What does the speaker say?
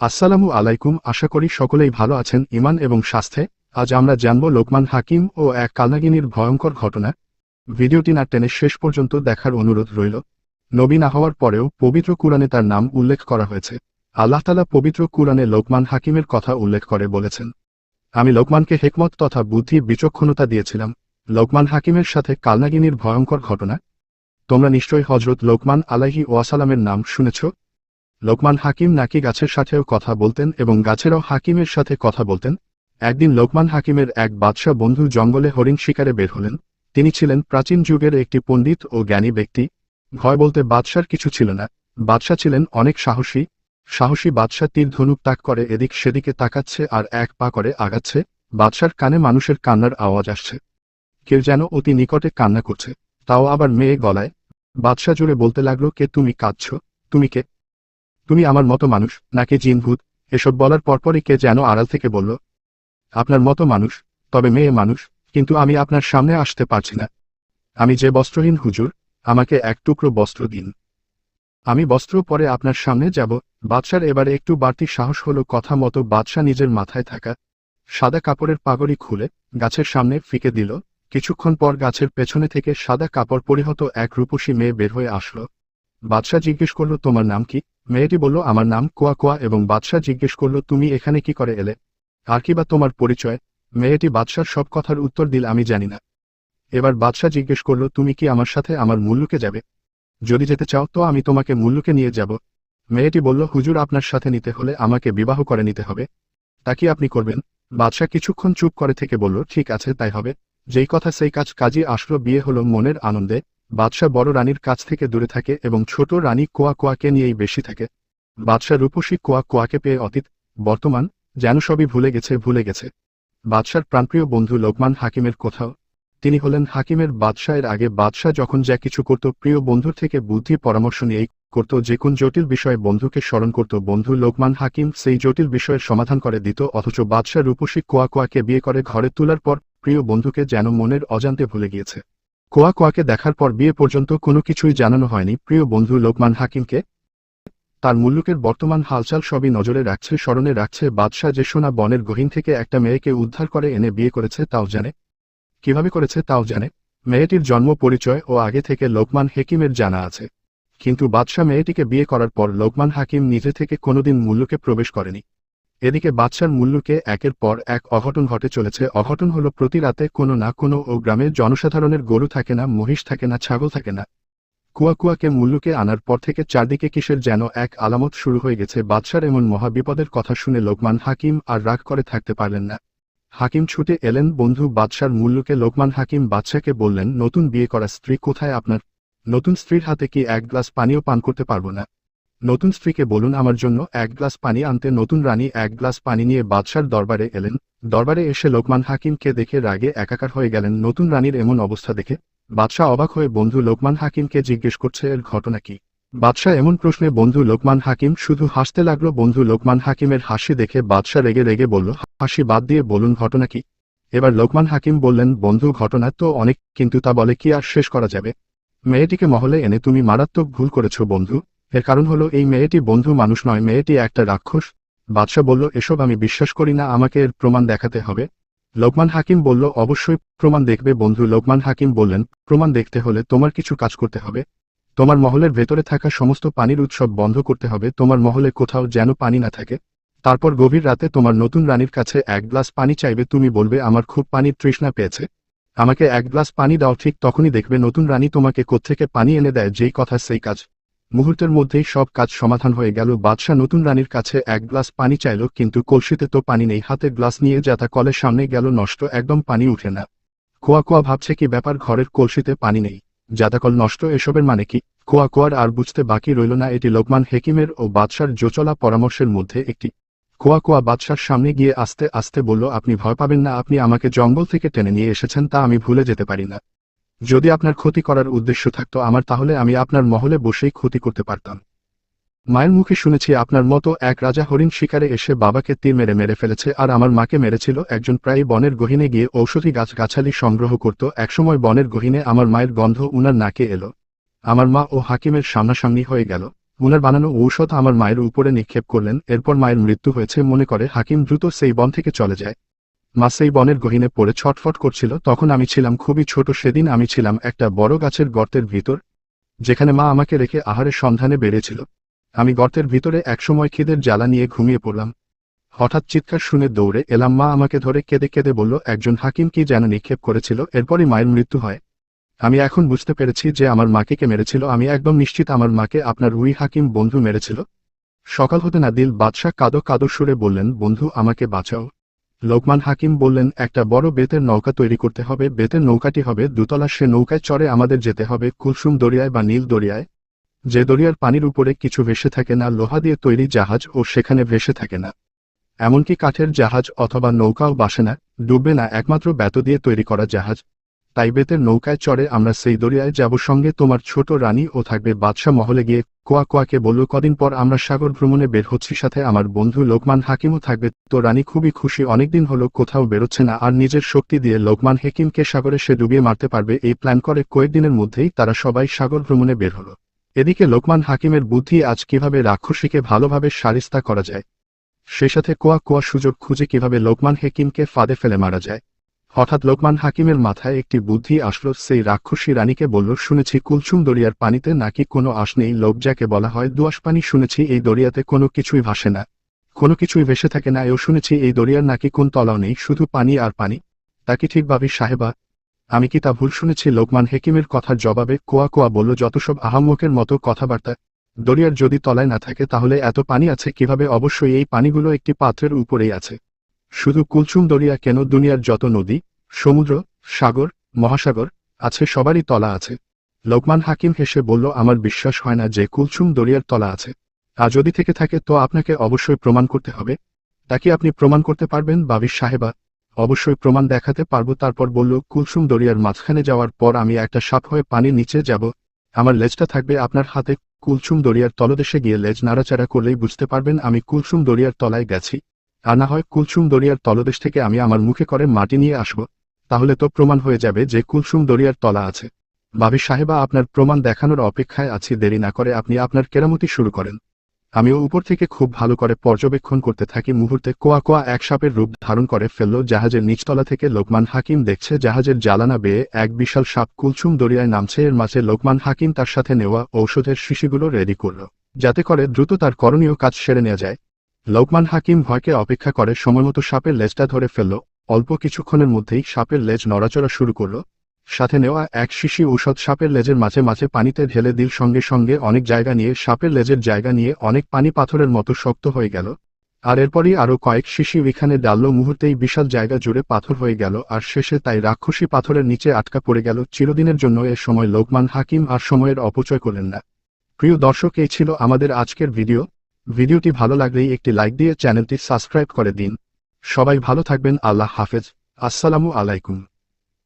আসসালামু আলাইকুম, আশা করি সকলেই ভালো আছেন ইমান এবং স্বাস্থ্যে। আজ আমরা জানব লোকমান হাকিম ও এক কালনাগিনীর ভয়ঙ্কর ঘটনা। ভিডিওটি না টেনে শেষ পর্যন্ত দেখার অনুরোধ রইল। নবী না হওয়ার পরেও পবিত্র কুরআনে তার নাম উল্লেখ করা হয়েছে। আল্লাহ তালা পবিত্র কুরআনে লোকমান হাকিমের কথা উল্লেখ করে বলেছেন, আমি লোকমানকে হেকমত তথা বুদ্ধি বিচক্ষণতা দিয়েছিলাম। লোকমান হাকিমের সাথে কালনাগিনীর ভয়ঙ্কর ঘটনা? তোমরা নিশ্চয়ই হজরত লোকমান আলাহি ওয়াসালামের নাম শুনেছ? লোকমান হাকিম নাকি গাছের সাথেও কথা বলতেন এবং গাছেরও হাকিমের সাথে কথা বলতেন? একদিন লোকমান হাকিমের এক বাদশাহ বন্ধু জঙ্গলে হরিণ শিকারে বের হলেন। তিনি ছিলেন প্রাচীন যুগের একটি পণ্ডিত ও জ্ঞানী ব্যক্তি। ভয় বলতে বাদশার কিছু ছিল না। বাদশাহ ছিলেন অনেক সাহসী। সাহসী বাদশাহ তীর ধনুক তাক করে এদিক সেদিকে তাকাচ্ছে আর এক পা করে আগাচ্ছে। বাদশার কানে মানুষের কান্নার আওয়াজ আসছে। কেউ যেন অতি নিকটে কান্না করছে। তাও আবার মেয়ে গলায়। বাদশাহ জুড়ে বলতে লাগল, কে তুমি? কাঁদছ? তুমি কে? তুমি আমার মতো মানুষ নাকি জিনভূত এসব বলার পরপরই কে যেন আড়াল থেকে বলল, আপনার মতো মানুষ, তবে মেয়ে মানুষ, কিন্তু আমি আপনার সামনে আসতে পারছি না। আমি যে বস্ত্রহীন হুজুর, আমাকে এক টুকরো বস্ত্র দিন। আমি বস্ত্র পরে আপনার সামনে যাব। বাদশার এবারে একটু বাড়তি সাহস হলো কথা মতো বাদশাহ নিজের মাথায় থাকা সাদা কাপড়ের পাগড়ি খুলে গাছের সামনে ফিকে দিল। কিছুক্ষণ পর গাছের পেছনে থেকে সাদা কাপড় পরিহত এক রূপসী মেয়ে বের হয়ে আসলো। বাদশাহ জিজ্ঞেস করল, তোমার নাম কি? মেয়েটি বলল, আমার নাম কোয়া কোয়া এবং বাদশাহ জিজ্ঞেস করল, তুমি এখানে কি করে এলে? আর কি বা তোমার পরিচয়? মেয়েটি বাদশার সব কথার উত্তর দিল, আমি জানি না। এবার বাদশাহ জিজ্ঞেস করল, তুমি কি আমার সাথে আমার মূল্যকে যাবে? যদি যেতে চাও, তো আমি তোমাকে মূল্যকে নিয়ে যাব। মেয়েটি বলল, হুজুর, আপনার সাথে নিতে হলে আমাকে বিবাহ করে নিতে হবে। তা কি আপনি করবেন? বাদশাহ কিছুক্ষণ চুপ করে থেকে বলল, ঠিক আছে, তাই হবে। যেই কথা সেই কাজ কাজী আসলো বিয়ে হলো মনের আনন্দে বাদশাহ বড় রানীর কাছ থেকে দূরে থাকে এবং ছোট রানী কোয়া কোয়াকে নিয়েই বেশি থাকে। বাদশাহ রূপসী কোয়া কোয়াকে পেয়ে অতীত, বর্তমান, যেন সবই ভুলে গেছে ভুলে গেছে। বাদশার প্রাণপ্রিয় বন্ধু লোকমান হাকিমের কোথাও? তিনি হলেন হাকিমের বাদশাহের আগে বাদশাহ যখন যা কিছু করত, প্রিয় বন্ধুর থেকে বুদ্ধি, পরামর্শ নিয়েই করত, যে কোন জটিল বিষয়ে বন্ধুকে স্মরণ করত, বন্ধু লোকমান হাকিম সেই জটিল বিষয়ের সমাধান করে দিত, অথচ বাদশাহ রূপসী কোয়া কোয়াকে বিয়ে করে ঘরে তোলার পর, প্রিয় বন্ধুকে যেন মনের অজান্তে ভুলে গিয়েছে। কোয়া কোয়াকে দেখার পর বিয়ে পর্যন্ত কোনো কিছুই জানানো হয়নি প্রিয় বন্ধু লোকমান হাকিমকে। তার মুল্লুকের বর্তমান হালচাল সবই নজরে রাখছে, স্মরণে রাখছে বাদশাহ যে সোনা বনের গহীন থেকে একটা মেয়েকে উদ্ধার করে এনে বিয়ে করেছে তাও জানে। কীভাবে করেছে তাও জানে। মেয়েটির জন্ম, পরিচয় ও আগে থেকে লোকমান হেকিমের জানা আছে। কিন্তু বাদশাহ মেয়েটিকে বিয়ে করার পর লোকমান হাকিম নিজে থেকে কোনোদিন মুল্লুকে প্রবেশ করেনি। এদিকে বাদশার মূল্যকে একের পর এক অঘটন ঘটে চলেছে। অঘটন হলো প্রতি রাতে কোনো না কোনো ও গ্রামের জনসাধারণের গরু থাকে না, মহিষ থাকে না, ছাগল থাকে না। কুয়া কুয়াকে মুল্লুকে আনার পর থেকে চারদিকে কিসের যেন এক আলামত শুরু হয়ে গেছে। বাদশার এমন মহাবিপদের কথা শুনে লোকমান হাকিম আর রাগ করে থাকতে পারলেন না। হাকিম ছুটে এলেন। বন্ধু, বাদশার মূল্যকে লোকমান হাকিম বাদশাকে বললেন, নতুন বিয়ে করা স্ত্রী কোথায় আপনার? নতুন স্ত্রীর হাতে কি এক গ্লাস পানিও পান করতে পারব না? নতুন স্ত্রীকে বলুন আমার জন্য এক গ্লাস পানি আনতে নতুন রানী এক গ্লাস পানি নিয়ে বাদশার দরবারে এলেন। দরবারে এসে লোকমান হাকিমকে দেখে রাগে একাকার হয়ে গেলেন। নতুন রানীর এমন অবস্থা দেখে বাদশাহ অবাক হয়ে, বন্ধু, লোকমান হাকিমকে জিজ্ঞেস করছে এর ঘটনা কি? বাদশাহ এমন প্রশ্নে, বন্ধু, লোকমান হাকিম শুধু হাসতে লাগল। বন্ধু, লোকমান হাকিমের হাসি দেখে বাদশাহ রেগে রেগে বলল, হাসি বাদ দিয়ে বলুন ঘটনা কি? এবার লোকমান হাকিম বললেন, বন্ধু, ঘটনা তো অনেক, কিন্তু তা বলে কি আর শেষ করা যাবে? মেয়েটিকে মহলে এনে তুমি মারাত্মক ভুল করেছ, বন্ধু। এর কারণ হলো এই মেয়েটি বন্ধু মানুষ নয়, মেয়েটি একটা রাক্ষস। বাদশাহ বলল, এসব আমি বিশ্বাস করি না, আমাকে এর প্রমাণ দেখাতে হবে। লোকমান হাকিম বলল, অবশ্যই প্রমাণ দেখবে বন্ধু। লোকমান হাকিম বললেন, প্রমাণ দেখতে হলে তোমার কিছু কাজ করতে হবে। তোমার মহলের ভেতরে থাকা সমস্ত পানির উৎসব বন্ধ করতে হবে। তোমার মহলে কোথাও যেন পানি না থাকে। তারপর গভীর রাতে তোমার নতুন রানীর কাছে এক গ্লাস পানি চাইবে। তুমি বলবে, আমার খুব পানির তৃষ্ণা পেয়েছে। আমাকে এক গ্লাস পানি দাও, ঠিক তখনই দেখবে নতুন রানী তোমাকে কোত্থেকে পানি এনে দেয়, যেই কথা সেই কাজ। মুহূর্তের মধ্যেই সব কাজ সমাধান হয়ে গেল। বাদশাহ নতুন রানীর কাছে এক গ্লাস পানি চাইল, কিন্তু কলসিতে তো পানি নেই। হাতে গ্লাস নিয়ে যাতা কলের সামনে গেল, নষ্ট একদম পানি উঠে না। কোয়া কোয়া ভাবছে কি ব্যাপার, ঘরের কলসিতে পানি নেই। জাতাকল নষ্ট, এসবের মানে কি? কোয়া কোয়ার আর বুঝতে বাকি রইল না, এটি লোকমান হেকিমের ও বাদশার জোচলা পরামর্শের মধ্যে একটি। কোয়া কোয়া বাদশার সামনে গিয়ে আস্তে আস্তে বলল, আপনি ভয় পাবেন না, আপনি আমাকে জঙ্গল থেকে টেনে নিয়ে এসেছেন, তা আমি ভুলে যেতে পারি না। যদি আপনার ক্ষতি করার উদ্দেশ্য থাকতো আমার, তাহলে আমি আপনার মহলে বসেই ক্ষতি করতে পারতাম। মায়ের মুখে শুনেছি আপনার মতো এক রাজা হরিণ শিকারে এসে বাবাকে তীর মেরে মেরে ফেলেছে আর আমার মাকে মেরেছিল। একজন প্রায় বনের গহিনে গিয়ে ঔষধি গাছ গাছালি সংগ্রহ করত। একসময় বনের গহিনে আমার মায়ের গন্ধ উনার নাকে এলো। আমার মা ও হাকিমের সামনাসামনি হয়ে গেল। উনার বানানো ঔষধ আমার মায়ের উপরে নিক্ষেপ করলেন। এরপর মায়ের মৃত্যু হয়েছে মনে করে হাকিম দ্রুত সেই বন থেকে চলে যায়। মা সেই বনের গহিনে পড়ে ছটফট করছিল, তখন আমি ছিলাম খুবই ছোট, সেদিন আমি ছিলাম একটা বড় গাছের গর্তের ভিতর, যেখানে মা আমাকে রেখে আহারের সন্ধানে বেড়েছিল আমি গর্তের ভিতরে একসময় খিদের জ্বালা নিয়ে ঘুমিয়ে পড়লাম। হঠাৎ চিৎকার শুনে দৌড়ে এলাম, মা আমাকে ধরে কেঁদে কেঁদে বলল, একজন হাকিম কি যেন নিক্ষেপ করেছিল? এরপরই মায়ের মৃত্যু হয়। আমি এখন বুঝতে পেরেছি যে আমার মাকে কে মেরেছিল। আমি একদম নিশ্চিত আমার মাকে আপনার রুই হাকিম বন্ধু মেরেছিল। সকাল হতে না দিল বাদশাহ কাদো কাদো সুরে বললেন, বন্ধু, আমাকে বাঁচাও। লোকমান হাকিম বললেন, একটা বড় বেতের নৌকা তৈরি করতে হবে। বেতের নৌকাটি হবে দুতলা। সে নৌকায় চড়ে আমাদের যেতে হবে। কুলসুম দরিয়ায় বা নীল দরিয়ায়। যে দরিয়ার পানির উপরে কিছু ভেসে থাকে না, লোহা দিয়ে তৈরি জাহাজ ও সেখানে ভেসে থাকে না। এমনকি কাঠের জাহাজ অথবা নৌকাও বাসে না, ডুববে না। একমাত্র ব্যত দিয়ে তৈরি করা জাহাজ। তাই বেতের নৌকায় চড়ে আমরা সেই দরিয়ায় যাব সঙ্গে তোমার ছোট রানী ও থাকবে বাদশাহ মহলে গিয়ে কোয়া কোয়াকে বলল, কদিন পর আমরা সাগর ভ্রমণে বের হচ্ছি, সাথে আমার বন্ধু লোকমান হাকিমও থাকবে। তো রানী খুবই খুশি, অনেকদিন হলো কোথাও বেরোচ্ছে না, আর নিজের শক্তি দিয়ে লোকমান হেকিমকে সাগরে সে ডুবিয়ে মারতে পারবে, এই প্ল্যান করে কয়েকদিনের মধ্যেই তারা সবাই সাগর ভ্রমণে বের হলো। এদিকে লোকমান হাকিমের বুদ্ধি আজ কীভাবে রাক্ষসীকে ভালোভাবে সারিস্তা করা যায়, সে সাথে কোয়া কোয়া সুযোগ খুঁজে কীভাবে লোকমান হেকিমকে ফাঁদে ফেলে মারা যায়। হঠাৎ লোকমান হাকিমের মাথায় একটি বুদ্ধি আসলো, সেই রাক্ষসী রানীকে বলল, শুনেছি কুলসুম দরিয়ার পানিতে নাকি কোনো আশ নেই, লোক যাকে বলা হয় দুয়াশ পানি, শুনেছি এই দরিয়াতে কোনো কিছুই ভাসে না। কোনো কিছুই ভেসে থাকে না, এও শুনেছি এই দরিয়ার নাকি কোন তলাও নেই, শুধু পানি আর পানি। তা কি ঠিক ভাবি সাহেবা? আমি কি তা ভুল শুনেছি? লোকমান হেকিমের কথার জবাবে কোয়া কোয়া বলল, যত সব আহাম্মকের মতো কথাবার্তা। দরিয়ার যদি তলায় না থাকে, তাহলে এত পানি আছে, কীভাবে? অবশ্যই এই পানিগুলো একটি পাত্রের উপরেই আছে। শুধু কুলচুম দরিয়া কেন দুনিয়ার যত নদী, সমুদ্র, সাগর, মহাসাগর আছে সবারই তলা আছে। লোকমান হাকিম হেসে বলল, আমার বিশ্বাস হয় না যে কুলচুম দরিয়ার তলা আছে। আর যদি থেকে থাকে তো আপনাকে অবশ্যই প্রমাণ করতে হবে। তা কি আপনি প্রমাণ করতে পারবেন? বাবির সাহেবা, অবশ্যই প্রমাণ দেখাতে পারব। তারপর বলল, কুলসুম দরিয়ার মাঝখানে যাওয়ার পর আমি একটা সাপ হয়ে পানির নিচে যাব। আমার লেজটা থাকবে আপনার হাতে। কুলসুম দরিয়ার তলদেশে গিয়ে লেজ নাড়াচাড়া করলেই বুঝতে পারবেন আমি কুলসুম দরিয়ার তলায় গেছি। আর না হয় কুলসুম দরিয়ার তলদেশ থেকে আমি আমার মুখে করে মাটি নিয়ে আসব, তাহলে তো প্রমাণ হয়ে যাবে যে কুলসুম দরিয়ার তলা আছে। বাবি সাহেবা, আপনার প্রমাণ দেখানোর অপেক্ষায় আছি, দেরি না করে আপনি আপনার কেরামতি শুরু করেন। আমিও উপর থেকে খুব ভালো করে পর্যবেক্ষণ করতে থাকি, মুহূর্তে কোয়া কোয়া এক সাপের রূপ ধারণ করে ফেলল, জাহাজের নিচতলা থেকে লোকমান হাকিম দেখছে, জাহাজের জ্বালানা বেয়ে এক বিশাল সাপ কুলসুম দরিয়ায় নামছে, এর মাঝে লোকমান হাকিম তার সাথে নেওয়া ঔষধের শিশিগুলো রেডি করল, যাতে করে দ্রুত তার করণীয় কাজ সেরে নেওয়া যায়। লোকমান হাকিম ভয়কে অপেক্ষা করে সময়মতো সাপের লেজটা ধরে ফেলল। অল্প কিছুক্ষণের মধ্যেই সাপের লেজ নড়াচড়া শুরু করল। সাথে নেওয়া এক শিশি ঔষধ সাপের লেজের মাঝে মাঝে পানিতে ঢেলে দিল। সঙ্গে সঙ্গে অনেক জায়গা নিয়ে সাপের লেজের জায়গা নিয়ে অনেক পানি পাথরের মতো শক্ত হয়ে গেল। আর এরপরই আরও কয়েক শিশি এখানে ডালল। মুহূর্তেই বিশাল জায়গা জুড়ে পাথর হয়ে গেল। আর শেষে তাই রাক্ষসী পাথরের নিচে আটকা পড়ে গেল। চিরদিনের জন্য এ সময় লোকমান হাকিম আর সময়ের অপচয় করলেন না। প্রিয় দর্শক, এই ছিল আমাদের আজকের ভিডিও। ভিডিওটি ভালো লাগলেই একটি লাইক দিয়ে চ্যানেলটি সাবস্ক্রাইব করে দিন। সবাই ভালো থাকবেন, আল্লাহ হাফেজ। আসসালামু আলাইকুম।